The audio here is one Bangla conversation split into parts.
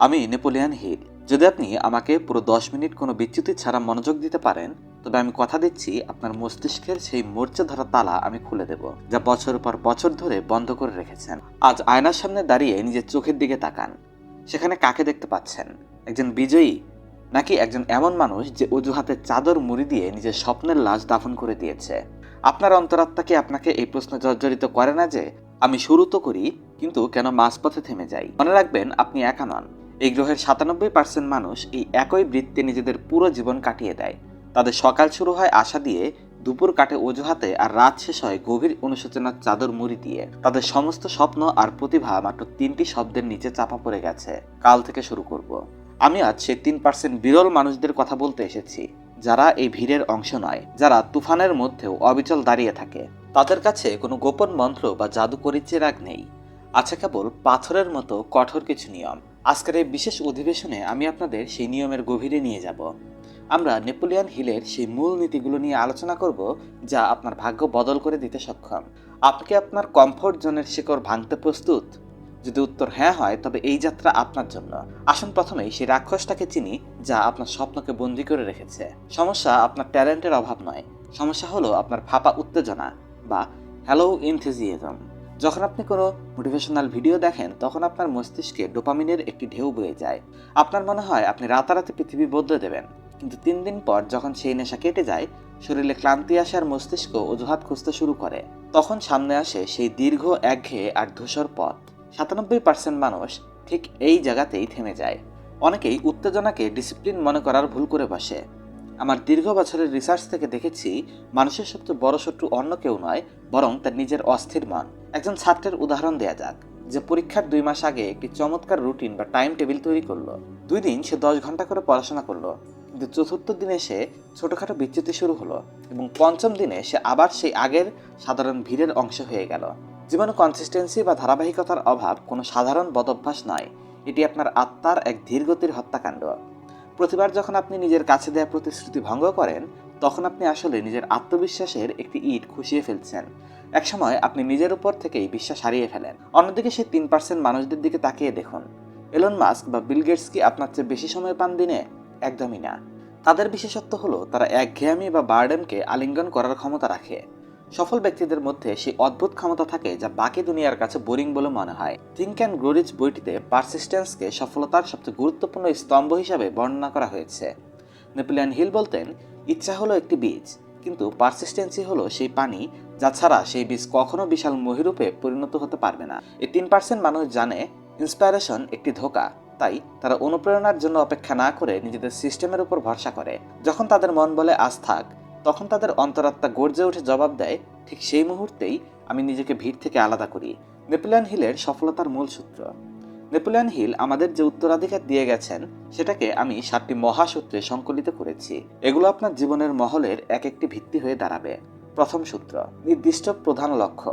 আমি নেপোলিয়ান হিল। যদি আপনি আমাকে পুরো দশ মিনিট কোনো বিচ্যুতি ছাড়া মনোযোগ দিতে পারেন, তবে আমি কথা দিচ্ছি আপনার মস্তিষ্কের সেই মরচে ধরা তালা আমি খুলে দেব, যা বছর পর বছর ধরে বন্ধ করে রেখেছেন। আজ আয়নার সামনে দাঁড়িয়ে নিজের চোখের দিকে তাকান। সেখানে কাকে দেখতে পাচ্ছেন? একজন বিজয়ী? নাকি একজন এমন মানুষ যে অজুহাতে চাদর মুড়ি দিয়ে নিজের স্বপ্নের লাশ দাফন করে দিয়েছে? আপনার অন্তরাত্মাকে আপনাকে এই প্রশ্ন জর্জরিত করে না যে, আমি শুরু তো করি, কিন্তু কেন মাঝপথে থেমে যাই? মনে রাখবেন, আপনি একা নন। এই গ্রহের সাতানব্বই পার্সেন্ট মানুষ এই একই বৃত্তে নিজেদের পুরো জীবন কাটিয়ে দেয়। তাদের সকাল শুরু হয় আশা দিয়ে, দুপুর কাটে অজুহাতে আর রাত শেষ হয় গভীর অনুশোচনার চাদর মুড়ি দিয়ে। তাদের সমস্ত স্বপ্ন আর প্রতিভা মাত্র তিনটি শব্দের নিচে চাপা পড়ে গেছে। কাল থেকে শুরু করব। আমি আজ সে তিন পার্সেন্ট বিরল মানুষদের কথা বলতে এসেছি, যারা এই ভিড়ের অংশ নয়, যারা তুফানের মধ্যেও অবিচল দাঁড়িয়ে থাকে। তাদের কাছে কোনো গোপন মন্ত্র বা জাদুকরি চেরাগ নেই। আছে কেবল পাথরের মতো কঠোর কিছু নিয়ম। আজকের এই বিশেষ অধিবেশনে আমি আপনাদের সেই নিয়মের গভীরে নিয়ে যাব। আমরা নেপোলিয়ান হিলের সেই মূল নীতিগুলো নিয়ে আলোচনা করব, যা আপনার ভাগ্য বদল করে দিতে সক্ষম। আপনি আপনার কমফোর্ট জোনের শিকড় ভাঙতে প্রস্তুত? যদি উত্তর হ্যাঁ হয়, তবে এই যাত্রা আপনার জন্য। আসুন প্রথমেই সেই রাক্ষসটাকে চিনি, যা আপনার স্বপ্নকে বন্দি করে রেখেছে। সমস্যা আপনার ট্যালেন্টের অভাব নয়। সমস্যা হলো আপনার ফাঁপা উত্তেজনা বা হ্যালো ইনথেজিয়াজম যখন আপনি কোনো মোটিভেশনাল ভিডিও দেখেন, তখন আপনার মস্তিষ্কে ডোপামিনের একটি ঢেউ বয়ে যায়। আপনার মনে হয় আপনি রাতারাতি পৃথিবী বদলে দেবেন। কিন্তু তিন দিন পর যখন সেই নেশা কেটে যায়, শরীরে ক্লান্তি আসে আর মস্তিষ্ক অজুহাত খুঁজতে শুরু করে। তখন সামনে আসে সেই দীর্ঘ, একঘেয়ে আর ধূসর পথ। সাতানব্বই পার্সেন্ট মানুষ ঠিক এই জায়গাতেই থেমে যায়। অনেকেই উত্তেজনাকে ডিসিপ্লিন মনে করার ভুল করে বসে। আমার দীর্ঘ বছরের রিসার্চ থেকে দেখেছি, মানুষের সবচেয়ে বড় শত্রু অন্য কেউ নয়, বরং তার নিজের অস্থির মন। একজন ছাত্রের উদাহরণ দেয়া যাক যে পরীক্ষার দুই মাস আগে একটি চমৎকার রুটিন বা টাইম টেবিল তৈরি করল। দুই দিন সে দশ ঘণ্টা করে পড়াশোনা করল। কিন্তু চতুর্থ দিনে সে ছোটখাটো বিচ্যুতি শুরু হলো এবং পঞ্চম দিনে সে আবার সেই আগের সাধারণ ভিড়ের অংশ হয়ে গেল। জীবনে কনসিস্টেন্সি বা ধারাবাহিকতার অভাব কোনো সাধারণ বদভ্যাস নয়। এটি আপনার আত্মার এক ধীরগতির হত্যাকাণ্ড। প্রতিবার যখন আপনি নিজের কাছে দেওয়া প্রতিশ্রুতি ভঙ্গ করেন তখন আপনি আসলে নিজের আত্মবিশ্বাসের একটি ইট খুশিয়ে ফেলছেন। একসময় আপনি নিজের উপর থেকেই বিশ্বাস হারিয়ে ফেলেন। অন্যদিকে সেই তিন পার্সেন্ট মানুষদের দিকে তাকিয়ে দেখুন। এলন মাস্ক বা বিল গেটস কি আপনার চেয়ে বেশি সময় পান দিনে? একদমই না। তাদের বিশেষত্ব হলো, তারা একঘেয়ামি বা বার্ডেমকে আলিঙ্গন করার ক্ষমতা রাখে। সফল ব্যক্তিদের মধ্যে সেই অদ্ভুত ক্ষমতা থাকে যা বাকি দুনিয়ার কাছে বোরিং বলে মনে হয়। থিঙ্ক অ্যান্ড গ্রোরিচ বইটিতে পারসিস্টেন্সকে সফলতার সবচেয়ে গুরুত্বপূর্ণ স্তম্ভ হিসাবে বর্ণনা করা হয়েছে। নেপোলিয়ান হিল বলতেন ইচ্ছা হলো একটি বীজ, কিন্তু পারসিস্টেন্সি হলো সেই পানি যা ছাড়া সেই বীজ কখনো বিশাল মহিরূপে পরিণত হতে পারবে না। এই তিন পার্সেন্ট মানুষ জানে ইন্সপায়ারেশন একটি ধোকা, তাই তারা অনুপ্রেরণার জন্য অপেক্ষা না করে নিজেদের সিস্টেমের উপর ভরসা করে। যখন তাদের মন বলে, আজ থাক, তখন তাদের অন্তরাত্মা গর্জে উঠে জবাব দেয়, ঠিক সেই মুহূর্তেই আমি নিজেকে ভিড় থেকে আলাদা করি। নেপোলিয়ান হিলের সফলতার মূল সূত্র। নেপোলিয়ান হিল আমাদের যে উত্তরাধিকার দিয়ে গেছেন, সেটাকে আমি সাতটি মহাসূত্রে সংকলিত করেছি। এগুলো আপনার জীবনের মহলের এক একটি ভিত্তি হয়ে দাঁড়াবে। প্রথম সূত্র, নির্দিষ্ট প্রধান লক্ষ্য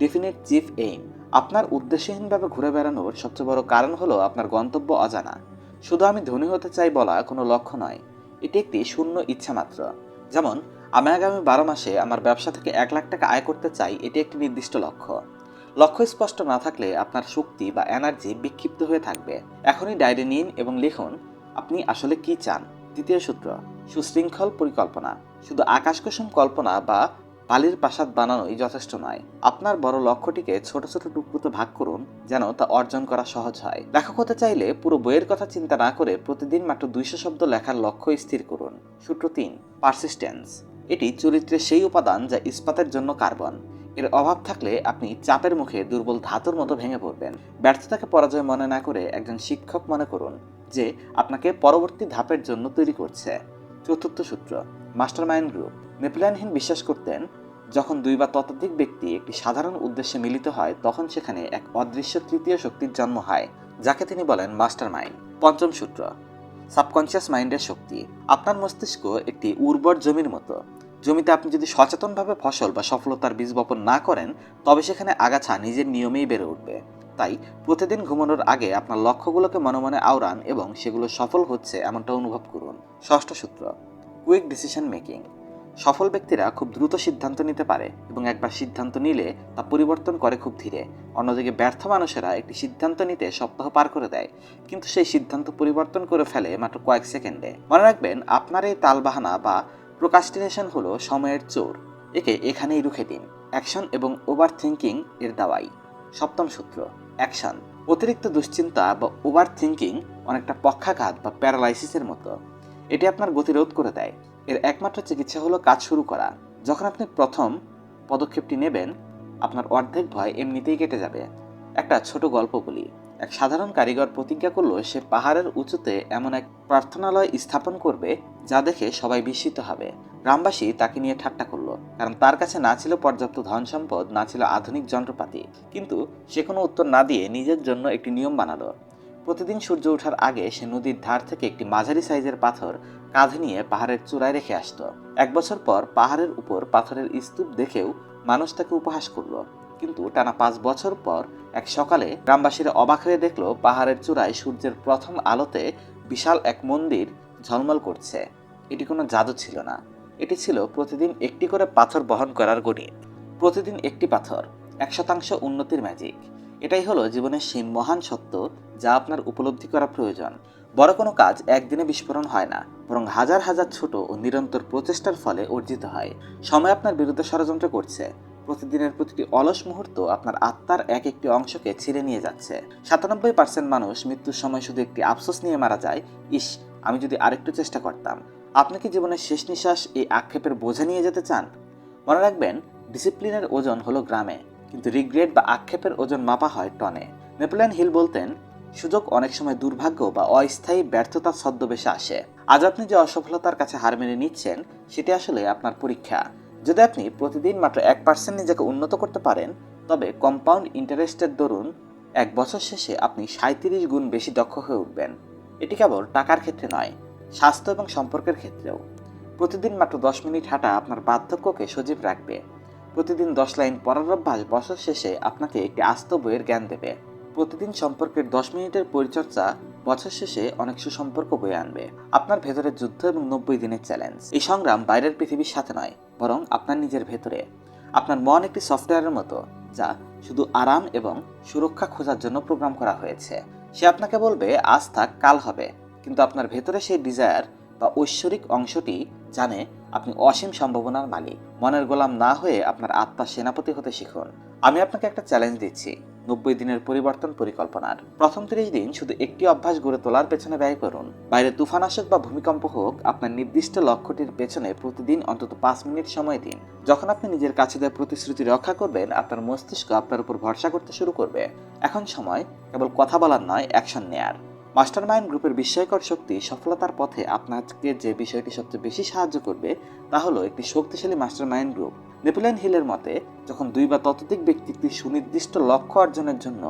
ডেফিনিট চিফ এইম আপনার উদ্দেশ্যহীনভাবে ঘুরে বেড়ানোর সবচেয়ে বড় কারণ হলো আপনার গন্তব্য অজানা। শুধু আমি ধনী হতে চাই বলা কোনো লক্ষ্য নয়, এটি একটি শূন্য ইচ্ছা মাত্র। যেমন, আমি আগামী বারো মাসে আমার ব্যবসা থেকে এক লাখ টাকা আয় করতে চাই, এটি একটি নির্দিষ্ট লক্ষ্য। লক্ষ্য স্পষ্ট না থাকলে আপনার শক্তি বা এনার্জি বিক্ষিপ্ত হয়ে থাকবে। এখনই ডায়েরি নিন এবং লিখুন, আপনি আসলে কি চান? দ্বিতীয় সূত্র, সুশৃঙ্খল পরিকল্পনা। শুধু আকাশকুসুম কল্পনা বা বালির প্রাসাদ বানানোই যথেষ্ট নয়। আপনার বড় লক্ষ্যটিকে ছোট ছোট টুকরোতে ভাগ করুন যেন তা অর্জন করা সহজ হয়। লেখক হতে চাইলে পুরো বইয়ের কথা চিন্তা না করে প্রতিদিন মাত্র দুইশো শব্দ লেখার লক্ষ্য স্থির করুন। সূত্র তিন পারসিস্টেন্স এটি চরিত্রের সেই উপাদান যা ইস্পাতের জন্য কার্বন। এর অভাব থাকলে আপনি চাপের মুখে দুর্বল ধাতুর মতো ভেঙে পড়বেন। ব্যর্থতাকে পরাজয় মনে না করে একজন শিক্ষক মনে করুন যে আপনাকে পরবর্তী ধাপের জন্য তৈরি করছে। চতুর্থ সূত্র, মাস্টারমাইন্ড গ্রুপ। নেপোলিয়ানহীন বিশ্বাস করতেন, যখন দুই বা ততোধিক ব্যক্তি একটি সাধারণ উদ্দেশ্যে মিলিত হয়, তখন সেখানে এক অদৃশ্য তৃতীয় শক্তির জন্ম হয়, যাকে তিনি বলেন মাস্টার মাইন্ড পঞ্চম সূত্র, সাবকনসিয়াস মাইন্ডের শক্তি। আপনার মস্তিষ্ক একটি উর্বর জমির মতো। জমিতে আপনি যদি সচেতনভাবে ফসল বা সফলতার বীজ বপন না করেন, তবে সেখানে আগাছা নিজের নিয়মেই বেড়ে উঠবে। তাই প্রতিদিন ঘুমানোর আগে আপনার লক্ষ্যগুলোকে মনে মনে আওড়ান এবং সেগুলো সফল হচ্ছে এমনটা অনুভব করুন। ষষ্ঠ সূত্র, কুইক ডিসিশন মেকিং। সফল ব্যক্তিরা খুব দ্রুত সিদ্ধান্ত নিতে পারে এবং একবার সিদ্ধান্ত নিলে তা পরিবর্তন করে খুব ধীরে। অন্যদিকে ব্যর্থ মানুষেরা একটি সিদ্ধান্ত নিতে সপ্তাহ পার করে দেয়, কিন্তু সেই সিদ্ধান্ত পরিবর্তন করে ফেলে মাত্র কয়েক সেকেন্ডে। মনে রাখবেন, আপনার এই তালবাহানা বা প্রোকাস্টিনেশন হলো সময়ের চোর। একে এখানেই রুখে দিন। অ্যাকশন এবং ওভার থিঙ্কিং এর দাওয়াই। সপ্তম সূত্র, অ্যাকশন। অতিরিক্ত দুশ্চিন্তা বা ওভার থিঙ্কিং অনেকটা পক্ষাঘাত বা প্যারালাইসিসের মতো। এটি আপনার গতিরোধ করে দেয়। এর একমাত্র চিকিৎসা হলো কাজ শুরু করা। যখন আপনি প্রথম পদক্ষেপটি নেবেন, আপনার অর্ধেক ভয় এমনিতেই কেটে যাবে। একটা ছোট গল্প বলি। এক সাধারণ কারিগর প্রতিজ্ঞা করল, সে পাহাড়ের উঁচুতে এমন এক প্রার্থনালয় স্থাপন করবে যা দেখে সবাই বিস্মিত হবে। গ্রামবাসী তাকে নিয়ে ঠাট্টা করল, কারণ তার কাছে না ছিল পর্যাপ্ত ধন সম্পদ, না ছিল আধুনিক যন্ত্রপাতি। কিন্তু সে কোনো উত্তর না দিয়ে নিজের জন্য একটি নিয়ম বানালো। প্রতিদিন সূর্য ওঠার আগে সে নদীর ধার থেকে একটি মাঝারি সাইজের পাথর কাঁধে নিয়ে পাহাড়ের চূড়ায় রেখে আসত। এক বছর পর পাহাড়ের উপর পাথরের স্তূপ দেখেও মানুষ তাকে উপহাস করল। কিন্তু টানা পাঁচ বছর পর এক সকালে গ্রামবাসীরা অবাক হয়ে দেখল পাহাড়ের চূড়ায় সূর্যের প্রথম আলোতে বিশাল এক মন্দির ঝলমল করছে। এটি কোনো জাদু ছিল না। এটি ছিল প্রতিদিন একটি করে পাথর বহন করার গণিত। প্রতিদিন একটি পাথর, এক শতাংশ উন্নতির ম্যাজিক এটাই হলো জীবনের সেই মহান সত্য যা আপনার উপলব্ধি করা প্রয়োজন। বড় কোনো কাজ একদিনে বিস্ফোরণ হয় না, বরং হাজার হাজার ছোট ও নিরন্তর প্রচেষ্টার ফলে অর্জিত হয়। সময় আপনার বিরুদ্ধে ষড়যন্ত্র করছে। প্রতিদিনের প্রতিটি অলস মুহূর্ত আপনার আত্মার এক একটি অংশকে ছিঁড়ে নিয়ে যাচ্ছে। সাতানব্বই পার্সেন্ট মানুষ মৃত্যুর সময় শুধু একটি আফসোস নিয়ে মারা যায়। ইস, আমি যদি আরেকটু চেষ্টা করতাম। আপনি কি জীবনের শেষ নিঃশ্বাস এই আক্ষেপের বোঝা নিয়ে যেতে চান? মনে রাখবেন, ডিসিপ্লিনের ওজন হলো গ্রামে, কিন্তু রিগ্রেট বা আক্ষেপের ওজন মাপা হয় টনে। নেপোলিয়ন হিল বলতেন, সুযোগ অনেক সময় দুর্ভাগ্য বা অস্থায়ী ব্যর্থতার ছদ্মবেশে আসে। আজ আপনি যে অসফলতার কাছে হার মেনে নিচ্ছেন, সেটি আসলে আপনার পরীক্ষা। যদি আপনি প্রতিদিন মাত্র এক পার্সেন্ট নিজেকে উন্নত করতে পারেন, তবে কম্পাউন্ড ইন্টারেস্টের দরুন এক বছর শেষে আপনি সাঁত্রিশ গুণ বেশি দক্ষ হয়ে উঠবেন। এটি কেবল টাকার ক্ষেত্রে নয়, স্বাস্থ্য এবং সম্পর্কের ক্ষেত্রেও। প্রতিদিন মাত্র দশ মিনিট হাঁটা আপনার বার্ধক্যকে সজীব রাখবে। প্রতিদিন দশ লাইন পড়ার অভ্যাস বছর শেষে আপনাকে একটি আস্ত বইয়ের জ্ঞান দেবে। প্রতিদিন সম্পর্কের দশ মিনিটের পরিচর্যা বছর শেষে অনেক সুসম্পর্ক বয়ে আনবে। আপনার ভেতরের যুদ্ধ এবং নব্বই দিনের চ্যালেঞ্জ। এই সংগ্রাম বাইরের পৃথিবীর সাথে নয়, বরং আপনার নিজের ভেতরে। আপনার মন একটি সফটওয়্যারের মতো, যা শুধু আরাম এবং সুরক্ষা খোঁজার জন্য প্রোগ্রাম করা হয়েছে। সে আপনাকে বলবে, আজ থাক, কাল হবে। কিন্তু আপনার ভেতরে সেই ডিজায়ার বা ঐশ্বরিক অংশটি জানে আপনি অসীম সম্ভাবনার মালিক। মনের গোলাম না হয়ে আপনার আত্মার সেনাপতি হতে শিখুন। আমি আপনাকে একটা চ্যালেঞ্জ দিচ্ছি। নব্বই দিনের পরিবর্তন পরিকল্পনার। প্রথম তিরিশ দিন শুধু একটি অভ্যাস গড়ে তোলার পেছনে ব্যয় করুন। বাইরে তুফান আসুক বা ভূমিকম্প হোক, আপনার নির্দিষ্ট লক্ষ্যটির পেছনে প্রতিদিন অন্তত পাঁচ মিনিট সময় দিন। যখন আপনি নিজের কাছে দেওয়া প্রতিশ্রুতি রক্ষা করবেন, আপনার মস্তিষ্ক আপনার উপর ভরসা করতে শুরু করবে। এখন সময়, কেবল কথা বলার নয়, অ্যাকশন নেয়ার। মাস্টারমাইন্ড গ্রুপের বিস্ময়কর শক্তি সফলতার পথে আপনাকে যে বিষয়টি সবচেয়ে বেশি সাহায্য করবে, তা হলো একটি শক্তিশালী মাস্টারমাইন্ড গ্রুপ। নেপোলিয়ন হিলের মতে, যখন দুই বা ততোধিক ব্যক্তি একটি সুনির্দিষ্ট লক্ষ্য অর্জনের জন্য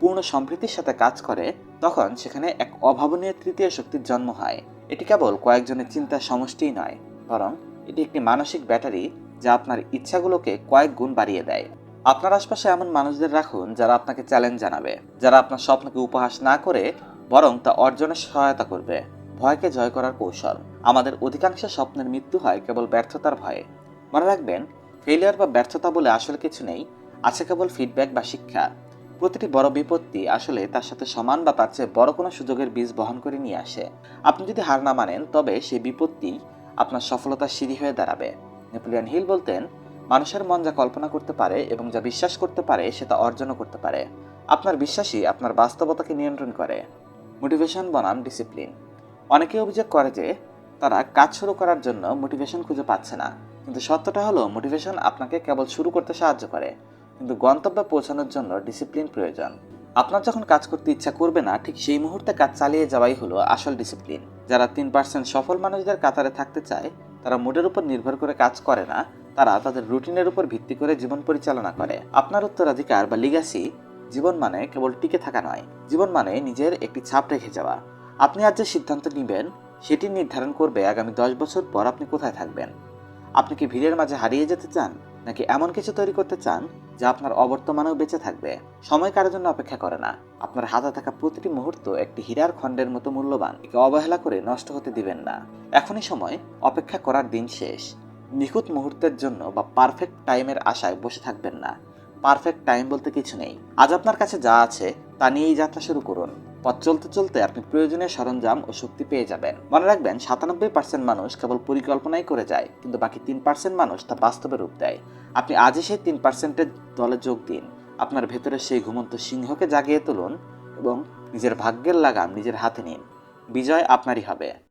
পূর্ণ সম্প্রীতির সাথে কাজ করে, তখন সেখানে এক অভাবনীয় তৃতীয় শক্তির জন্ম হয়। এটি কেবল কয়েকজনের চিন্তার সমষ্টিই নয়, বরং এটি একটি মানসিক ব্যাটারি যা আপনার ইচ্ছাগুলোকে কয়েক গুণ বাড়িয়ে দেয়। আপনার আশপাশে এমন মানুষদের রাখুন যারা আপনাকে চ্যালেঞ্জ জানাবে, যারা আপনার স্বপ্নকে উপহাস না করে বরং তা অর্জনে সহায়তা করবে। ভয়কে জয় করার কৌশল। আমাদের অধিকাংশ স্বপ্নের মৃত্যু হয় কেবল ব্যর্থতার ভয়ে। মনে রাখবেন ফেলিয়ার বা ব্যর্থতা বলে আসলে কিছু নেই, আছে কেবল ফিডব্যাক বা শিক্ষা। প্রতিটি বড় বিপত্তি আসলে তার সাথে সমান বা তার চেয়ে বড় কোনো সুযোগের বীজ বহন করে নিয়ে আসে। আপনি যদি হার না মানেন, তবে সেই বিপত্তি আপনার সফলতার সিঁড়ি হয়ে দাঁড়াবে। নেপোলিয়ন হিল বলতেন, মানুষের মন যা কল্পনা করতে পারে এবং যা বিশ্বাস করতে পারে সেটা অর্জনও করতে পারে। আপনার বিশ্বাসই আপনার বাস্তবতাকে নিয়ন্ত্রণ করে। মোটিভেশন বনাম ডিসিপ্লিন অনেকে অভিযোগ করে যে তারা কাজ শুরু করার জন্য মোটিভেশন খুঁজে পাচ্ছে না। কিন্তু সত্যটা হলো, মোটিভেশন আপনাকে কেবল শুরু করতে সাহায্য করে। কিন্তু গন্তব্যে পৌঁছানোর জন্য ডিসিপ্লিন প্রয়োজন। আপনার যখন কাজ করতে ইচ্ছা করবে না, ঠিক সেই মুহূর্তে কাজ চালিয়ে যাওয়াই হলো আসল ডিসিপ্লিন। যারা তিন পার্সেন্ট সফল মানুষদের কাতারে থাকতে চায়, তারা মুডের উপর নির্ভর করে কাজ করে না, তারা তাদের রুটিনের উপর ভিত্তি করে জীবন পরিচালনা করে। আপনার উত্তরাধিকার বা লিগাসি জীবন মানে কেবল টিকে থাকা নয়, জীবন মানে নিজের একটি ছাপ রেখে যাওয়া। আপনি আজ যে সিদ্ধান্ত নেবেন, সেটি নির্ধারণ করবে আগামী দশ বছর পর আপনি কোথায় থাকবেন। আপনি কি ভিড়ের মাঝে হারিয়ে যেতে চান, নাকি এমন কিছু তৈরি করতে চান, যা আপনার অবর্তমানেও বেঁচে থাকবে? সময় কারোর জন্য অপেক্ষা করে না। আপনার হাতে থাকা প্রতিটি মুহূর্ত একটি হীরার খণ্ডের মতো মূল্যবান, একে অবহেলা করে নষ্ট হতে দিবেন না। এখনই সময়, অপেক্ষা করার দিন শেষ। নিখুঁত মুহূর্তের জন্য বা পারফেক্ট টাইমের আশায় বসে থাকবেন না। পারফেক্ট টাইম বলতে কিছু নেই। আজ আপনার কাছে যা আছে, তা নিয়েই যাত্রা শুরু করুন। পথ চলতে চলতে আপনি প্রয়োজনীয় সরঞ্জাম ও শক্তি পেয়ে যাবেন। মনে রাখবেন, সাতানব্বই পার্সেন্ট মানুষ কেবল পরিকল্পনাই করে যায়, কিন্তু বাকি তিন পার্সেন্ট মানুষ তা বাস্তবে রূপ দেয়। আপনি আজই সেই তিন পার্সেন্টের দলে যোগ দিন। আপনার ভেতরে সেই ঘুমন্ত সিংহকে জাগিয়ে তুলুন এবং নিজের ভাগ্যের লাগাম নিজের হাতে নিন। বিজয় আপনারই হবে।